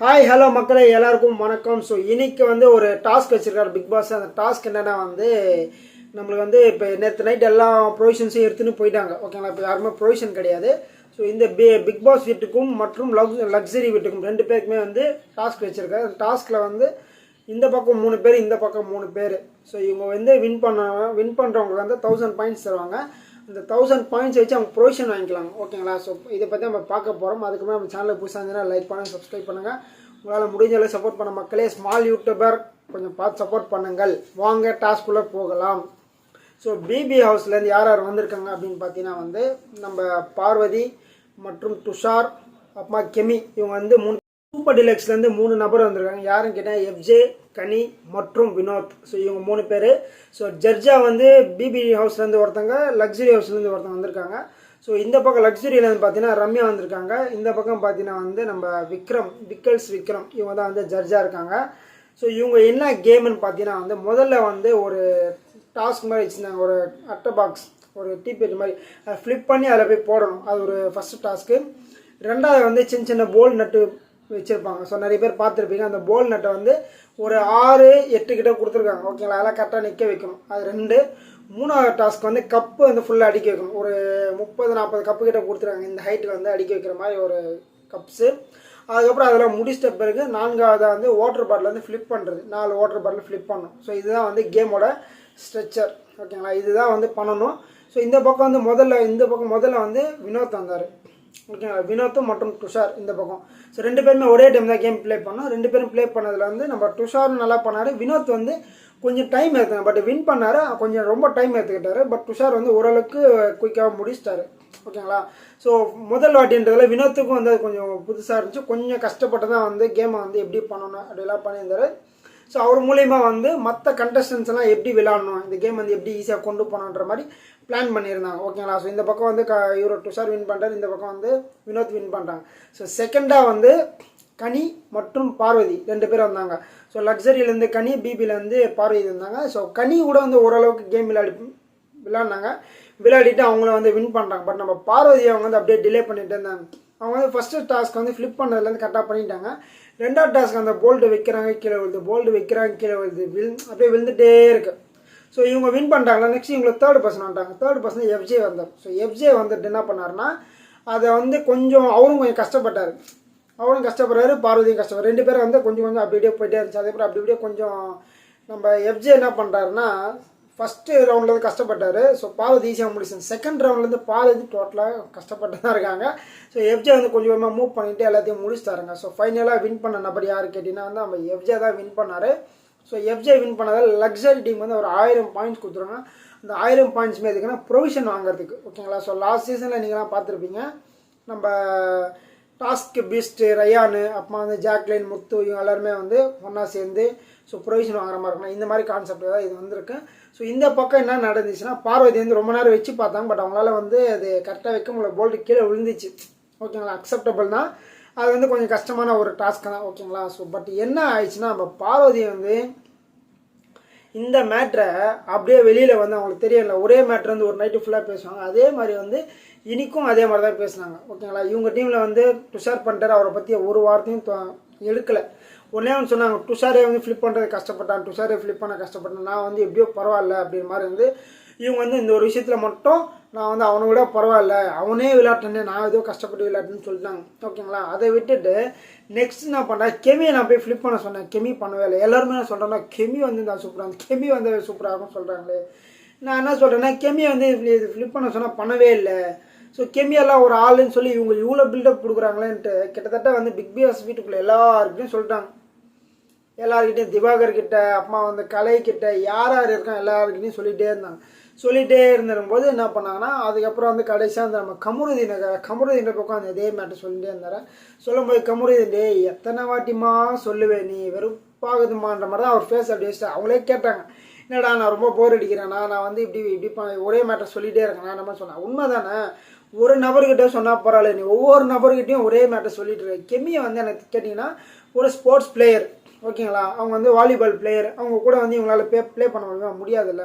Hi hello மக்களே எல்லாருக்கும் வணக்கம். ஸோ இன்னைக்கு வந்து ஒரு டாஸ்க் வச்சுருக்காரு பிக் பாஸ் அந்த டாஸ்க் என்னென்னா வந்து நம்மளுக்கு வந்து இப்போ நேற்று நைட் எல்லா ப்ரொவிஷன்ஸையும் எடுத்துன்னு போயிட்டாங்க. ஓகேங்களா இப்போ யாருமே ப்ரொவிஷன் கிடையாது. ஸோ இந்த பி பிக் பாஸ் வீட்டுக்கும் மற்றும் லக்ஸ் லக்ஸரி வீட்டுக்கும் ரெண்டு பேருக்குமே வந்து டாஸ்க் வச்சுருக்காரு. அந்த டாஸ்கில் வந்து இந்த பக்கம் மூணு பேர் இந்த பக்கம் மூணு பேர். ஸோ இவங்க வந்து வின் பண்ண வின் பண்ணுறவங்களுக்கு வந்து தௌசண்ட் பாயிண்ட்ஸ் தருவாங்க. இந்த தௌசண்ட் பாயிண்ட்ஸ் வச்சு அவங்க ப்ரொவிஷன் வாங்கிக்கலாம். ஓகேங்களா ஸோ இதை பற்றி நம்ம பார்க்க போகிறோம் அதுக்கு மேலே நம்ம சேனலில் புதுசாக இருந்ததுன்னா லைக் பண்ணுங்கள் சப்ஸ்கிரைப் பண்ணுங்கள் உங்களால் முடிஞ்ச அளவு சப்போர்ட் பண்ண மக்களே ஸ்மால் யூடியூபர் கொஞ்சம் பார்த்து சப்போர்ட் பண்ணுங்கள். வாங்க டாஸ்க்குள்ளே போகலாம். ஸோ பிபி ஹவுஸ்லேருந்து யார் யார் வந்திருக்காங்க அப்படின்னு பார்த்தீங்கன்னா வந்து நம்ம பார்வதி மற்றும் துஷார் அப்புறமா கெமி இவங்க வந்து மூணு சூப்பர் டிலக்ஸ்லேருந்து மூணு நபர் வந்திருக்காங்க. யாருன்னு கேட்டால் எஃப்ஜே கனி மற்றும் வினோத் ஸோ இவங்க மூணு பேர். ஸோ ஜர்ஜா வந்து பிபி ஹவுஸ்லேருந்து ஒருத்தங்க லக்ஸரி ஹவுஸ்லேருந்து ஒருத்தங்க வந்திருக்காங்க. ஸோ இந்த பக்கம் லக்ஸரியிலேருந்து பார்த்தீங்கன்னா ரம்யா வந்திருக்காங்க. இந்த பக்கம் பார்த்தீங்கன்னா வந்து நம்ம விக்ரம் விக்கல்ஸ் விக்ரம். இவங்க தான் வந்து ஜர்ஜா இருக்காங்க. ஸோ இவங்க என்ன கேம்னு பார்த்தீங்கன்னா வந்து முதல்ல வந்து ஒரு டாஸ்க் மாதிரி வச்சுருந்தாங்க. ஒரு அட்டை பாக்ஸ் ஒரு டீபேட் மாதிரி. அதை ஃப்ளிப் பண்ணி அதில் போய் போடணும். அது ஒரு ஃபஸ்ட்டு டாஸ்க்கு ரெண்டாவது வந்து சின்ன சின்ன போல் நட்டு வச்சுருப்பாங்க. ஸோ நிறைய பேர் பார்த்துருப்பீங்க அந்த போல் நட்டை வந்து ஒரு ஆறு எட்டு கிட்ட கொடுத்துருக்காங்க. ஓகேங்களா அதெல்லாம் கரெக்டாக நிற்க வைக்கணும். அது ரெண்டு. மூணாவது டாஸ்க் வந்து கப்பு வந்து ஃபுல்லாக அடிக்க வைக்கணும். ஒரு முப்பது நாற்பது கப்பு கிட்ட கொடுத்துருக்காங்க. இந்த ஹைட்டில் வந்து அடிக்க வைக்கிற மாதிரி ஒரு கப்ஸு அதுக்கப்புறம் அதெல்லாம் முடிச்சிட்ட பிறகு நான்காவதாக வந்து வாட்டர் பாட்டில் வந்து ஃப்ளிப் பண்ணுறது நாலு வாட்டர் பாட்டில் ஃப்ளிப் பண்ணணும். ஸோ இதுதான் வந்து கேமோட ஸ்ட்ரெச்சர் ஓகேங்களா இதுதான் வந்து பண்ணணும். ஸோ இந்த பக்கம் வந்து முதல்ல இந்த பக்கம் முதல்ல வந்து வினோத் வந்தார். ஓகேங்களா? வினோத்தும் மற்றும் துஷார் இந்த பக்கம். ஸோ ரெண்டு பேருமே ஒரே டைம் தான் கேம் ப்ளே பண்ணோம். ரெண்டு பேரும் ப்ளே பண்ணதில் வந்து நம்ம துஷார் நல்லா பண்ணார். வினோத் வந்து கொஞ்சம் டைம் எடுத்தாங்க பட் வின் பண்ணார். கொஞ்சம் ரொம்ப டைம் எடுத்துக்கிட்டாரு. பட் துஷார் வந்து ஓரளவுக்கு குயிக்காக முடிச்சிட்டாரு. ஓகேங்களா? ஸோ முதல் வாட்டின்றதுல வினோத்துக்கும் வந்து அது கொஞ்சம் புதுசாக இருந்துச்சு. கொஞ்சம் கஷ்டப்பட்டு தான் வந்து கேமை வந்து எப்படி பண்ணணும் அப்படிலாம் பண்ணியிருந்தாரு. ஸோ அவர் மூலயமா வந்து மற்ற கண்டஸ்டன்ஸ் எல்லாம் எப்படி விளாடணும் இந்த கேம் வந்து எப்படி ஈஸியாக கொண்டு போகணுன்ற மாதிரி பிளான் பண்ணியிருந்தாங்க. ஓகேங்களா ஸோ இந்த பக்கம் வந்து க இவர் துஷார் வின் பண்ணுறாரு இந்த பக்கம் வந்து வினோத் வின் பண்ணுறாங்க ஸோ செகண்டாக வந்து கனி மற்றும் பார்வதி ரெண்டு பேரும் வந்தாங்க. ஸோ லக்ஸரியிலேருந்து கனி பிபிலேருந்து பார்வதி இருந்தாங்க ஸோ கனி கூட வந்து ஓரளவுக்கு கேம் விளையாடி விளையாடினாங்க. விளையாடிட்டு அவங்கள வந்து வின் பண்ணுறாங்க பட் நம்ம பார்வதி அவங்க வந்து அப்படியே டிலே பண்ணிட்டு இருந்தாங்க. அவங்க வந்து ஃபஸ்ட்டு டாஸ்க் வந்து ஃப்ளிப் பண்ணதுலேருந்து கரெக்டாக பண்ணிட்டாங்க. ரெண்டாவது டாஸ்க் அந்த போல்டு வைக்கிறாங்க கீழே விழுது போல்டு வைக்கிறாங்க கீழே விழுது வில் அப்படியே விழுந்துட்டே இருக்குது ஸோ இவங்க வின் பண்ணிட்டாங்களா? நெக்ஸ்ட் இவங்களுக்கு தேர்ட் பர்சன் வந்துட்டாங்க. தேர்ட் பர்சன் எஃப்ஜே வந்தார். ஸோ எஃப்ஜே வந்துட்டு என்ன பண்ணாருன்னா அதை வந்து கொஞ்சம் அவரும் கொஞ்சம் கஷ்டப்பட்டார். அவரும் கஷ்டப்படுறாரு பார்வதியும் கஷ்டப்படுறாரு. ரெண்டு பேரும் வந்து கொஞ்சம் கொஞ்சம் அப்படி இப்படியே போயிட்டே இருந்துச்சு. அதே அப்புறம் அப்படி இப்படியே கொஞ்சம் நம்ம எஃப்ஜே என்ன பண்ணுறாருன்னா ஃபஸ்ட்டு ரவுண்ட்லேருந்து கஷ்டப்பட்டார். ஸோ பாலத் ஈஸியாக முடிச்சு செகண்ட் ரவுண்ட்லேருந்து பார்வதி டோட்டலாக கஷ்டப்பட்டு தான் இருக்காங்க. ஸோ எஃப்ஜே வந்து கொஞ்சம் கொஞ்சமாக மூவ் பண்ணிவிட்டு எல்லாத்தையும் முடிச்சுட்டாருங்க. ஸோ ஃபைனலாக வின் பண்ண நபர் யார் கேட்டிங்கன்னா வந்து நம்ம எஃப்ஜே தான் வின் பண்ணார். ஸோ எஃப்ஜே வின் பண்ணதால் லக்ஸரி டீம் வந்து ஒரு ஆயிரம் பாயிண்ட்ஸ் கொடுத்துருங்க அந்த ஆயிரம் பாயிண்ட்ஸ் எதுக்குன்னா ப்ரொவிஷன் வாங்குறதுக்கு. ஓகேங்களா ஸோ லாஸ்ட் சீசனில் நீங்களாம் பார்த்துருப்பீங்க. நம்ம டாஸ்க் பீஸ்ட்டு ரயானு அப்புறமா வந்து ஜாக்லைன் முத்து இவங்க எல்லாருமே வந்து ஒன்றா சேர்ந்து ஸோ ப்ரொவிஷன் வாங்குற மாதிரி இருக்கணும். இந்த மாதிரி கான்செப்ட் தான் இது வந்திருக்கு. ஸோ இந்த பக்கம் என்ன நடந்துச்சுன்னா பார்வதி வந்து ரொம்ப நேரம் வச்சு பார்த்தாங்க பட் அவங்களால வந்து அது கரெக்டாக வைக்க முடியல. போல்டு கீழே விழுந்துச்சு. ஓகேங்களா அக்செப்டபிள் தான். அது வந்து கொஞ்சம் கஷ்டமான ஒரு டாஸ்க் தான். ஓகேங்களா ஸோ பட் என்ன ஆயிடுச்சுன்னா நம்ம பார்வதி வந்து இந்த மேட்ரை அப்படியே வெளியில் வந்து அவங்களுக்கு தெரியல. ஒரே மேட்ரு வந்து ஒரு நைட்டு ஃபுல்லாக பேசுவாங்க. அதே மாதிரி வந்து இனிக்கும் அதே மாதிரி தான் பேசுனாங்க. ஓகேங்களா? இவங்க டீமில் வந்து துஷார் பண்ணிட்டார் அவரை பற்றி ஒரு வார்த்தையும் தொ- எடுக்கலை. ஒன்றே ஒன்று சொன்னாங்க துஷாரே வந்து ஃப்ளிப் பண்ணுறது கஷ்டப்பட்டான். துஷாரே ஃப்ளிப் பண்ண கஷ்டப்பட்டேன். நான் வந்து எப்படியோ பரவாயில்ல அப்படின்ற மாதிரி வந்து இவங்க வந்து இந்த ஒரு விஷயத்தில் மட்டும் நான் வந்து அவனை விட பரவாயில்ல. அவனே விளையாட்டனே நான் ஏதோ கஷ்டப்பட்டு விளையாட்டுன்னு சொல்லிட்டாங்க. ஓகேங்களா? அதை விட்டுட்டு நெக்ஸ்ட் நான் பண்ணேன் கெமியை நான் போய் ஃப்ளிப் பண்ண சொன்னேன். கெமி பண்ணவே இல்லை. எல்லாருமே நான் சொல்கிறேன்னா கெமி வந்து நான் சூப்பராக கெமி வந்து சூப்பராகும் சொல்கிறாங்களே நான் என்ன சொல்கிறேன்னா கெமியை வந்து இது ஃப்ளிப் பண்ண சொன்னால் பண்ணவே இல்லை. ஸோ கெமியெல்லாம் ஒரு ஆளுன்னு சொல்லி இவங்க இவ்வளோ பில்டப் கொடுக்குறாங்களேன்ட்டு கிட்டத்தட்ட வந்து பிக் பாஸ் வீட்டுக்குள்ளே எல்லாருக்கிட்டையும் சொல்லிட்டாங்க. எல்லாருக்கிட்டையும் திவாகர் கிட்ட அம்மா வந்து கலை கிட்ட யார் யார் இருக்கான் எல்லாருக்கிட்டையும் சொல்லிகிட்டே இருந்தாங்க. சொல்லிகிட்டே இருந்திருக்கும்போது என்ன பண்ணாங்கன்னா அதுக்கப்புறம் வந்து கடைசியாக அந்த நம்ம கமருதீன் பக்கம் உட்காந்து இதே மேட்டர் சொல்லிகிட்டே இருந்தார். சொல்லும்போது கமருதீன் டே எத்தனை வாட்டிமா சொல்லுவேன் நீ வெறுப்பாகுதுமான்ற மாதிரி தான் அவர் ஃபேஸ் அப்படி வச்சுட்டு அவங்களே கேட்டாங்க என்னடா நான் ரொம்ப போர் அடிக்கிறேன்னா நான் வந்து இப்படி இப்படி ஒரே மேட்டர் சொல்லிகிட்டே இருக்கேன் நான் என்ன சொன்னேன்? உண்மை தானே ஒரு நபர்கிட்ட சொன்னால் பரவாயில்ல நீ ஒவ்வொரு நபர்கிட்டையும் ஒரே மேட்டர் சொல்லிட்டு இருக்க கெமியை வந்து எனக்கு கேட்டிங்கன்னா ஒரு ஸ்போர்ட்ஸ் பிளேயர் ஓகேங்களா? அவங்க வந்து வாலிபால் பிளேயர் அவங்க கூட வந்து இவங்களால ப்ளே ப்ளே பண்ண முடியுமா? முடியாதுல்ல.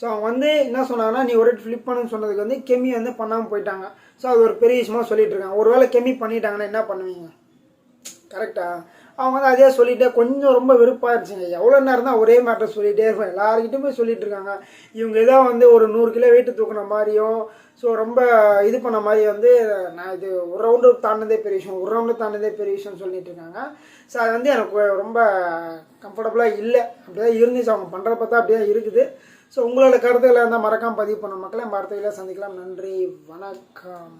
ஸோ அவங்க வந்து என்ன சொன்னாங்கன்னா நீ ஒரு ஃப்ளிப் பண்ணுன்னு சொன்னதுக்கு வந்து கெமி வந்து பண்ணாமல் போயிட்டாங்க. ஸோ அது ஒரு பெரிய விஷயமா சொல்லிட்டு இருக்காங்க. ஒருவேளை கெமி பண்ணிட்டாங்கன்னா என்ன பண்ணுவீங்க? கரெக்டா அவங்க வந்து அதே சொல்லிட்டே கொஞ்சம் ரொம்ப வெறுப்பாயிருச்சுங்க எவ்வளோ நேரம் தான் ஒரே மேட்டர் சொல்லிகிட்டே இருப்பேன். போய் சொல்லிட்டு இருக்காங்க. இவங்க ஏதோ வந்து ஒரு நூறு கிலோ வெயிட்டு தூக்குன மாதிரியும் ஸோ ரொம்ப இது பண்ண மாதிரி வந்து நான் இது ஒரு ரவுண்டு தாண்டினதே பெரிய விஷயம். ஒரு ரவுண்டு தாண்டினதே பெரிய விஷயம் சொல்லிட்டு இருக்காங்க. ஸோ அது வந்து எனக்கு ரொம்ப கம்ஃபர்டபுளாக இல்லை. அப்படியே இருந்துச்சு. அவங்க பண்ணுறத பார்த்தா அப்படியே இருக்குது. ஸோ உங்களோட கருத்துக்களை இருந்தால் மறக்காமல் பதிவு பண்ண மக்களை வார்த்தைகளை சந்திக்கலாம். நன்றி. வணக்கம்.